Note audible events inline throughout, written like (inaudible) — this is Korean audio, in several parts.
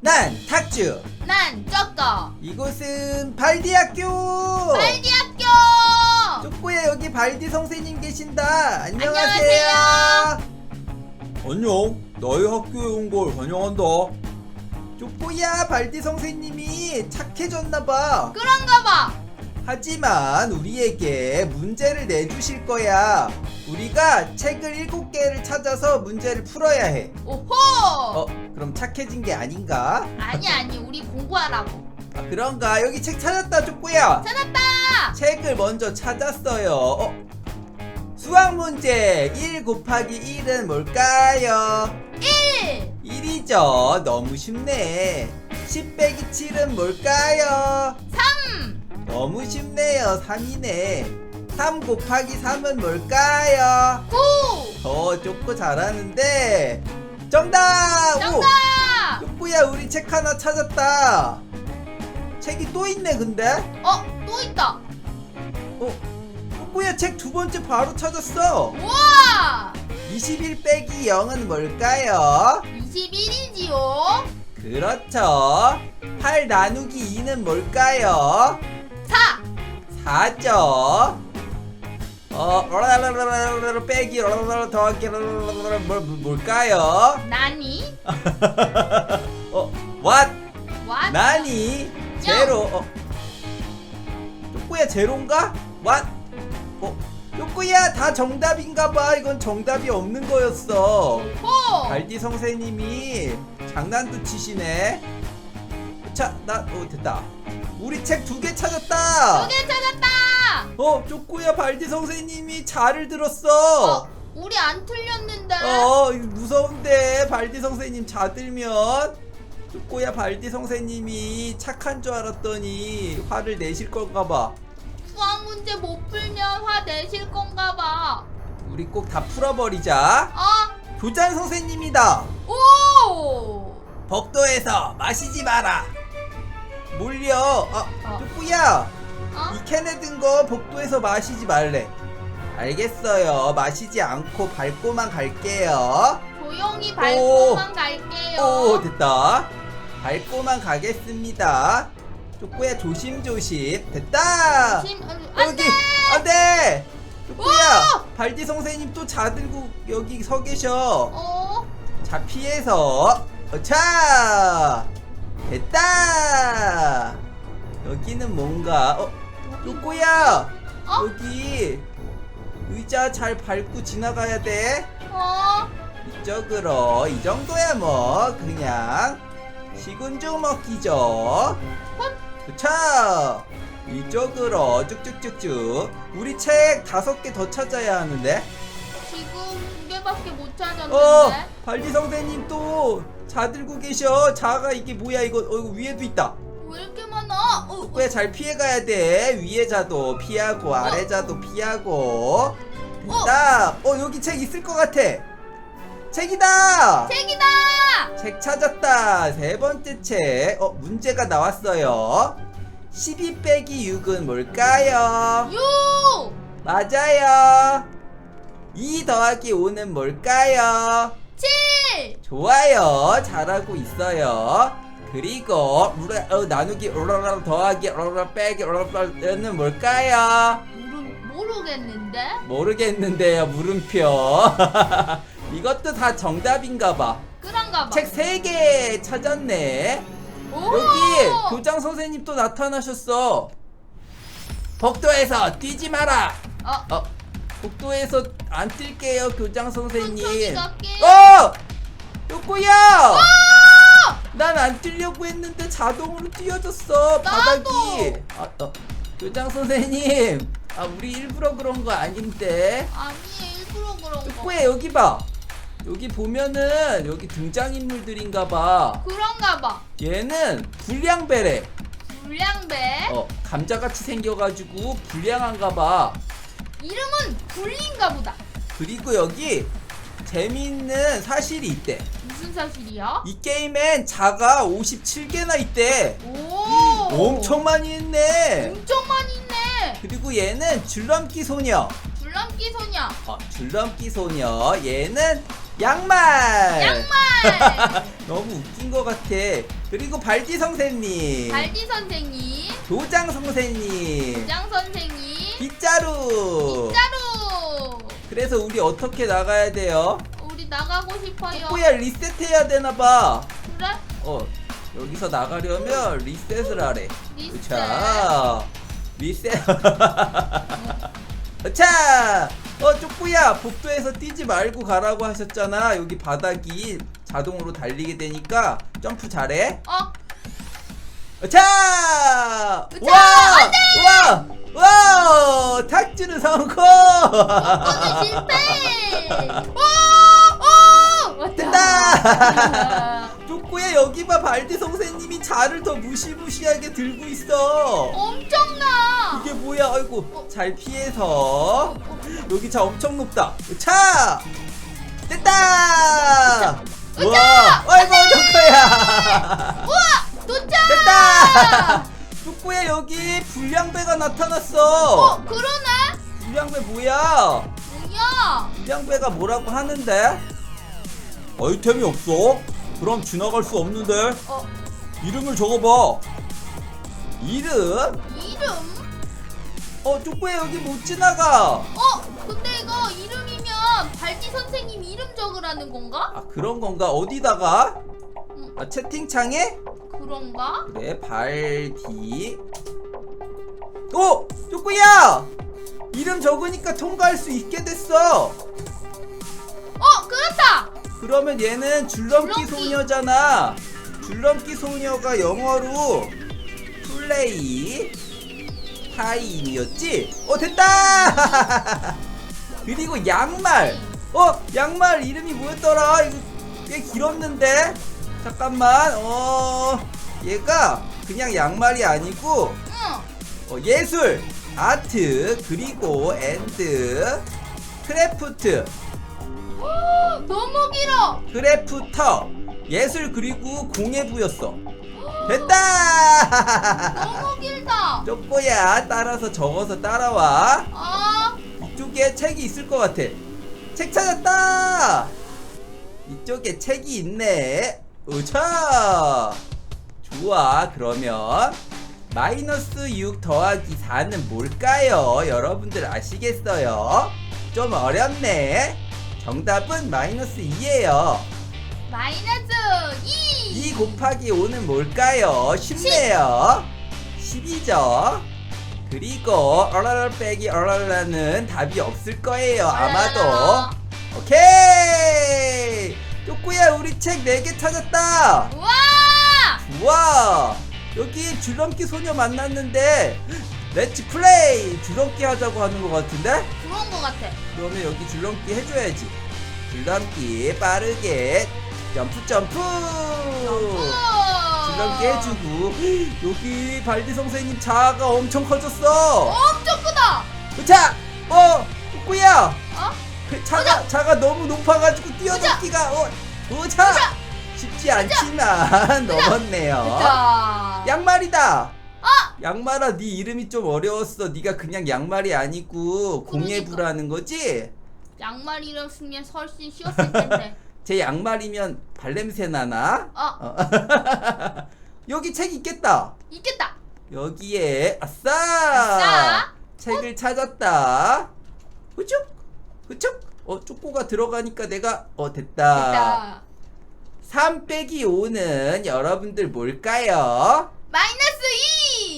난 탁주. 난 쪼꼬 이곳은 발디학교. 발디학교 쪼꼬야 여기 발디 선생님 계신다. 안녕하세요. 안녕. 너희 학교에 온 걸 환영한다. 쪼꼬야 발디 선생님이 착해졌나봐. 그런가 봐 하지만 우리에게 문제를 내주실 거야. 우리가 책을 7개를 찾아서 문제를 풀어야 해. 오호 어, 그럼 착해진 게 아닌가? 아니 아니 우리 공부하라고 아, 그런가? 여기 책 찾았다, 쪼꼬야. 찾았다 책을 먼저 찾았어요. 어? 수학 문제 1 곱하기 1은 뭘까요? 1 1이죠. 너무 쉽네. 10 빼기 7은 뭘까요? 3 너무 쉽네요. 3이네. 3 곱하기 3은 뭘까요? 9더 쪼꼬 잘하는데. 정답! 오! 정답 쪼꼬야, 우리 책 하나 찾았다. 책이 또 있네, 근데? 어 또 있다 어? 쪼꼬야, 책 두 번째 바로 찾았어. 우와 21 빼기 0은 뭘까요? 21이지요 그렇죠. 8 나누기 2는 뭘까요? 4 4죠. 어, 빼기 라라라라 더하기 뭘, 뭘까요? 나니 (laughs) 어, what? 왓 나니? 제로. 어. 쪼꼬야 제로인가? what? 어, 쪼꼬야 다 정답인가봐. 이건 정답이 없는 거였어. 호 발디 선생님이 장난도 치시네. 자, 나, 어, 됐다. 우리 책 두 개 찾았다. 두 개 찾았다 어, 쪼꼬야 발디 선생님이 잘을 들었어. 어 우리 안 틀렸는데 어, 이거 무서운데 발디 선생님 자 들면 쪼꼬야 발디 선생님이 착한 줄 알았더니 화를 내실 건가 봐. 수학 문제 못 풀면 화 내실 건가 봐 우리 꼭 다 풀어버리자. 어? 교장 선생님이다. 오! 복도에서 마시지 마라. 몰려. 아, 어. 쪼꼬야. 어? 이 캔에 든 거 복도에서 마시지 말래. 알겠어요. 마시지 않고 밟고만 갈게요. 조용히 밟고만 갈게요. 오, 됐다. 밟고만 가겠습니다. 쪼꼬야 조심조심. 됐다. 심, 어, 안 여기 돼! 안 돼. 쪼꼬야 발디 선생님 또 자들고 여기 서 계셔. 어? 자 피해서 어, 자 됐다. 여기는 뭔가 어 쪼꼬야 어? 여기 의자 잘 밟고 지나가야 돼. 어? 이쪽으로 이 정도야 뭐 그냥 시군죽 먹기죠. 그쵸? 이쪽으로 쭉쭉쭉쭉 우리 책 다섯 개 더 찾아야 하는데 지금 두 개밖에 못 찾았는데. 어 발디 선생님 또 자 들고 계셔 자가 이게 뭐야 이거 어, 이거 위에도 있다 왜 이렇게 많아? 어, 어, 왜잘 피해가야 돼 위에 자도 피하고 아래 자도 피하고 됐다 어 여기 책 있을 것 같아 책이다 책이다! 책 찾았다. 세 번째 책. 어, 문제가 나왔어요. 12 빼기 6은 뭘까요? 6! 맞아요. 2 더하기 5는 뭘까요? 7! 좋아요. 잘하고 있어요. 그리고 우라, 어, 나누기 오라라 더하기 오라라 빼기 오라라는 뭘까요? 모르, 모르겠는데? 모르겠는데요. 물음표. (laughs) 이것도 다 정답인가 봐. 그런가 봐. 책 3개 찾았네. 오! 여기 교장 선생님 또 나타나셨어. 복도에서 뛰지 마라. 어, 어, 복도에서 안 뛸게요, 교장 선생님. 어, 요코야. 난 안 뛰려고 했는데 자동으로 뛰어졌어 바닥이. 아, 어, 교장 선생님. 아, 우리 일부러 그런 거 아닌데. 아니, 일부러 그런 거. 요코야 여기 봐. 여기 보면은 여기 등장인물들인가 봐. 그런가 봐. 얘는 불량배래. 불량배. 어, 감자같이 생겨가지고 불량한가 봐. 이름은 불린가 보다. 그리고 여기 재미있는 사실이 있대. 무슨 사실이야? 이 게임엔 자가 57개나 있대. 오! 엄청 많이 했네. 엄청 많이 있네. 그리고 얘는 줄넘기 소녀. 줄넘기 소녀. 어, 줄넘기 소녀. 얘는 양말. 양말. (laughs) 너무 웃긴 것 같아. 그리고 발디 선생님, 발디 선생님, 도장 선생님, 장 선생님, 빗자루. 빗자루. 그래서 우리 어떻게 나가야 돼요? 우리 나가고 싶어요. 뭐야 리셋해야 되나 봐. 그래? 어 여기서 나가려면 리셋을 하래. 리셋. 자 리셋. (laughs) 자, 어 쪼꾸야 복도에서 뛰지 말고 가라고 하셨잖아. 여기 바닥이 자동으로 달리게 되니까 점프 잘해. 어, 자, 으쌰! 와, 와, 와, 탁주는 성공. 오늘 실패. 오, 오. 된다. 쪼꾸야 여기 봐 발디 선생님이 자를 더 무시무시하게 들고 있어. 엄청나. 이게 뭐야? 아이고 잘 피해서 여기 차 엄청 높다. 차 됐다. 와, 아이고 쪼꾸야. 우와, 도착. 됐다. 쪼꾸야 여기 불량배가 나타났어. 어, 그러네. 불량배 뭐야? 뭐야? 불량배가 뭐라고 하는데? 아이템이 없어? 그럼 지나갈 수 없는데 어, 이름을 적어봐. 이름? 이름? 어 쪼꾸야 여기 못 지나가. 어, 근데 이거 이름이면 발디 선생님 이름 적으라는 건가? 아 그런 건가? 어디다가? 음, 아 채팅창에? 그런가? 그래 발디 오! 쪼꾸야! 이름 적으니까 통과할 수 있게 됐어 어, 그렇다. 그러면 얘는 줄넘기, 줄넘기. 소녀잖아 줄넘기 소녀가 영어로 플레이 타임이었지? 어 됐다! (laughs) 그리고 양말 어 양말 이름이 뭐였더라 이거 꽤 길었는데 잠깐만 어 얘가 그냥 양말이 아니고 응. 어, 예술 아트 그리고 앤드 크래프트 헉, 너무 길어. 크래프터. 예술 그리고 공예부였어. (gasps) 됐다! 너무 길다. 쪼꼬야 따라서 적어서 따라와. 아, 이쪽에 책이 있을 것 같아. 책 찾았다! 이쪽에 책이 있네. 우차 좋아 그러면 마이너스 6 더하기 4는 뭘까요 여러분들 아시겠어요 좀 어렵네 정답은 마이너스 2예요 마이너스 2. 2 곱하기 5는 뭘까요? 쉽네요. 10이죠. 그리고 얼얼 빼기 얼얼라는 답이 없을 거예요. 아마도. 오케이. 쪼꾸야 우리 책 4개 찾았다. 우와! 우와. 여기 줄넘기 소녀 만났는데 렛츠 플레이 줄넘기 하자고 하는 것 같은데? 그런 거 같아. 그러면 여기 줄넘기 해줘야지. 줄넘기 빠르게 점프 점프. 줄넘기 해주고 여기 발디 선생님 자아가 엄청 커졌어. 엄청 크다. 자, 어, 꾸야, 어? 그 자가 자가 너무 높아가지고 뛰어넘기가 어, 오자 쉽지 않지만 (laughs) 넘었네요. 자. 양말이다. 아! 양말아, 네 이름이 좀 어려웠어. 네가 그냥 양말이 아니고 공예부라는 거지? 양말 이름 쓰면 훨씬 쉬웠을 텐데. (laughs) 제 양말이면 발냄새 나나? 어, 어. (laughs) 여기 책 있겠다. 있겠다. 여기에 아싸! 아싸! 책을 찾았다. 후축 후축. 어 쪼꼬가 들어가니까 내가 어 됐다. 됐다. 3 빼기 5는 여러분들 뭘까요? 마이너스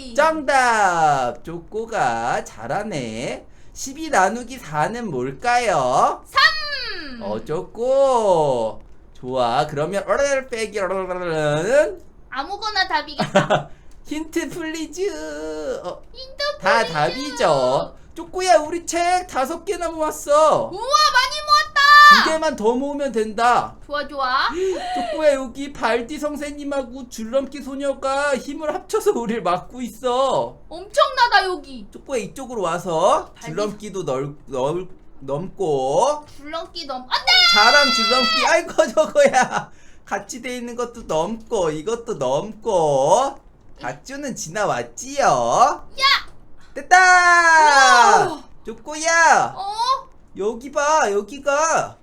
2. 정답. 쪼꼬가 잘하네. 12 나누기 4는 뭘까요? 3. 어 쪼꼬. 좋아. 그러면 얼얼 빼기 얼얼은 아무거나 답이겠다. (laughs) 힌트 플리즈. 어, 힌트 다 플리즈. 답이죠. 쪼꼬야 우리 책 다섯 개나 모았어. 우와 많이 모았다. 두 개만 더 모으면 된다. 좋아 좋아. (gasps) 쪼꼬야 여기 발디 선생님하고 줄넘기 소녀가 힘을 합쳐서 우리를 막고 있어. 엄청나다 여기. 쪼꼬야 이쪽으로 와서 발디- 줄넘기도 넓, 넓, 넘고 줄넘기 넘. 안돼. 자랑 줄넘기 아이고 (laughs) 저거야 같이 돼 있는 것도 넘고 이것도 넘고 다쭈는 지나왔지요. 야. 됐다. 우와. 쪼꼬야 어? 여기 봐 여기가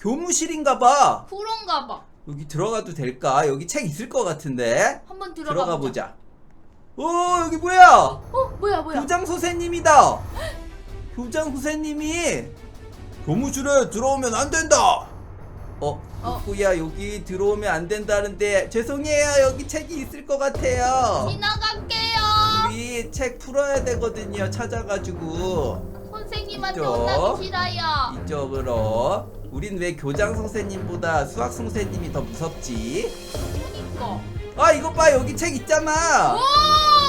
교무실인가 봐 그런가 봐. 여기 들어가도 될까? 여기 책 있을 것 같은데. 한번 들어가, 들어가 보자. 오 여기 뭐야? 어 뭐야 뭐야? 교장 선생님이다. (gasps) 교장 선생님이 교무실에 들어오면 안 된다. 어, 어. 누구야 여기 들어오면 안 된다는데 죄송해요 여기 책이 있을 것 같아요. 지나갈게요. 우리 책 풀어야 되거든요 찾아가지고 선생님한테. 혼나기 싫어요. 이쪽으로. 우린 왜 교장 선생님보다 수학 선생님이 더 무섭지? 그니까. 아 이것 봐 여기 책 있잖아. 오!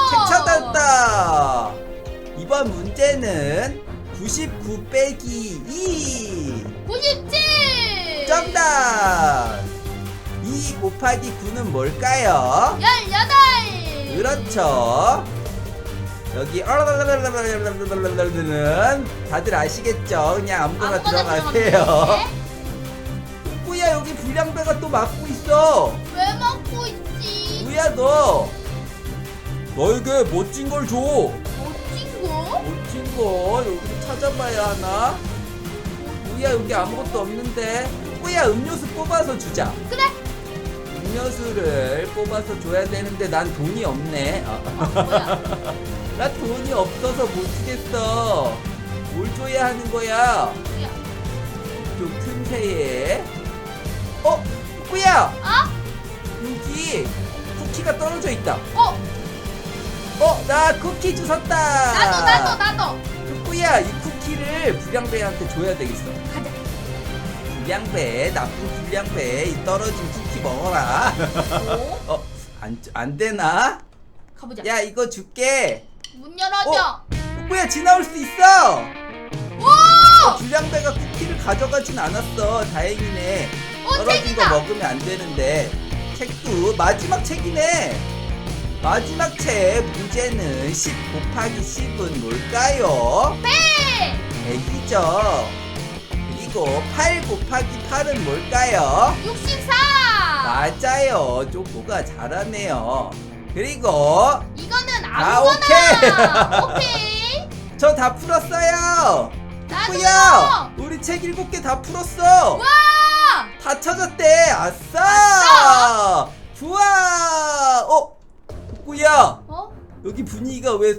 책 찾았다. 이번 문제는 99 빼기 2. 97! 정답. 2 곱하기 9는 뭘까요? 18! 그렇죠. 여기 는 다들 아시겠죠? 그냥 아무거나 아무거나 들어가세요. 들어가면 꾸야 여기 불량배가 또 막고 있어. 돼? 왜 먹고 있지? 꾸야 너 너에게 멋진 걸 줘. 멋진 거? 멋진 거 여기 찾아봐야 하나? 꾸야 여기 아무것도 없는데. 꾸야 음료수 뽑아서 주자. 그래. 음료수를 뽑아서 줘야 되는데 난 돈이 없네. 아. (laughs) 나 돈이 없어서 못 주겠어. 뭘 줘야 하는 거야? 좀 틈새에. 어? 꾸야! 아? 여기 쿠키가 떨어져 있다. 어? 어? 나 쿠키 주웠다. 나도 나도 나도. 꾸야, 이 쿠키를 불량배한테 줘야 되겠어. 가자. 불량배, 나쁜 불량배, 이 떨어진 쿠키 먹어라. 오. 어? 안, 안 되나? 가보자. 야, 이거 줄게. 문 열어줘. 꾸야, 지나올 수 있어! 오! 불량배가 쿠키를 가져가진 않았어. 다행이네. 어, 떨어진 거 책이다. 먹으면 안 되는데. 책도 마지막 책이네. 마지막 책 문제는 10 곱하기 10은 뭘까요? 네. 100이죠. 그리고 8 곱하기 8은 뭘까요? 64. 맞아요. 쪼꼬가 잘하네요. 그리고 이거는 아, 아무거나. 오케이. (laughs) 저 다 풀었어요. 나도요. 우리 책 7개 다 풀었어. 와! 다 찾았대. 아싸! 좋아. 어? 꾸야, 어? 여기 분위기가 왜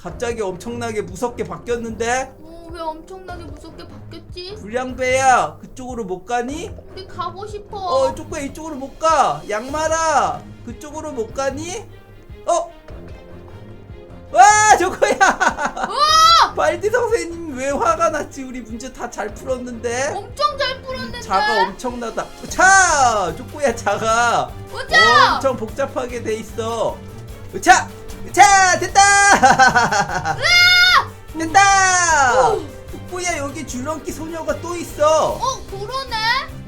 갑자기 엄청나게 무섭게 바뀌었는데? 어, 왜 엄청나게 무섭게 바뀌었지? 불량배야, 그쪽으로 못 가니? 우리 가고 싶어. 어, 쪼꼬야 이쪽으로 못 가. 양말아, 그쪽으로 못 가니? 어? 와, 쪼꼬야. 와! 발디 선생님 왜 화가 났지? 우리 문제 다 잘 풀었는데. 엄청 잘 풀었는데. 자가 엄청나다. 차! 쪼꼬야 자가 오자! 엄청 복잡하게 돼 있어. 차! 차! 됐다! (laughs) 됐다! 오! 쪼꼬야 여기 줄넘기 소녀가 또 있어. 어, 그러네.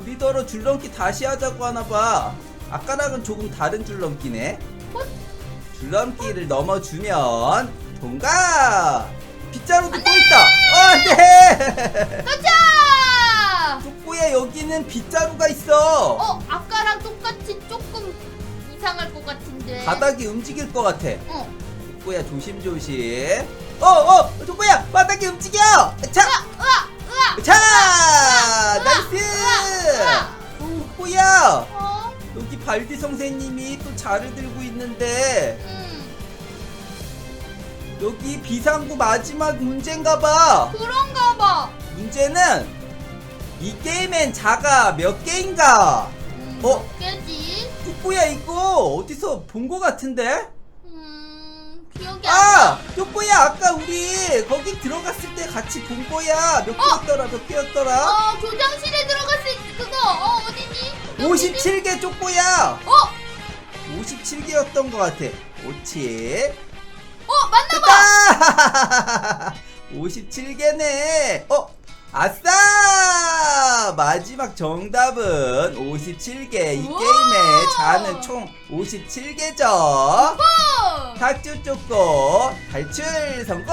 우리더러 줄넘기 다시 하자고 하나 봐. 아까랑은 조금 다른 줄넘기네. 어? 줄넘기를 넘어주면 통과! 빗자루도 또 있다! 어, 안 돼! 가자! 쪼꼬야 여기는 빗자루가 있어. 어, 아까랑 똑같이 조금 이상할 것 같은데. 바닥이 움직일 것 같아. 어. 쪼꼬야 조심조심. 어, 어, 바닥이 움직여. 자, 으아! 자! 나이스. 으아! 쪼꼬야 어? 여기 발디 선생님이 또 자를 들고 있는데 음. 여기 비상구 마지막 문제인가봐. 그런가 봐. 문제는 이 게임엔 자가 몇 개인가? 음, 어? 몇 개지? 쪼꼬야 이거 어디서 본것 같은데? 음, 기억이 안 아! 나. 쪼꼬야 아까 우리 거기 들어갔을 때 같이 본 거야 몇 개였더라 몇 개였더라? 어, 교장실에 들어갔을 때 그거. 어, 어디니? 어디니? 57개 쪼꼬야 어! 57개였던 것 같아 57 어, 맞나 봐. 됐다 (laughs) 57개네 어? 아싸 마지막 정답은 57개 이 우와! 게임의 자는 총 57개죠 어! 탁주 쪼꼬 탈출 성공!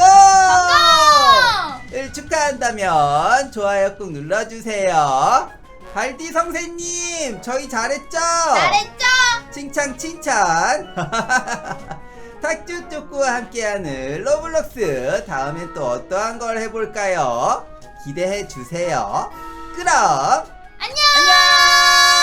을 축하한다면 좋아요 꾹 눌러주세요. 발디 선생님, 저희 잘했죠? 잘했죠? 칭찬 칭찬. (laughs) 탁주 쪼꼬와 함께하는 로블록스 다음엔 또 어떠한 걸 해볼까요? 기대해 주세요. 그럼 안녕! 안녕.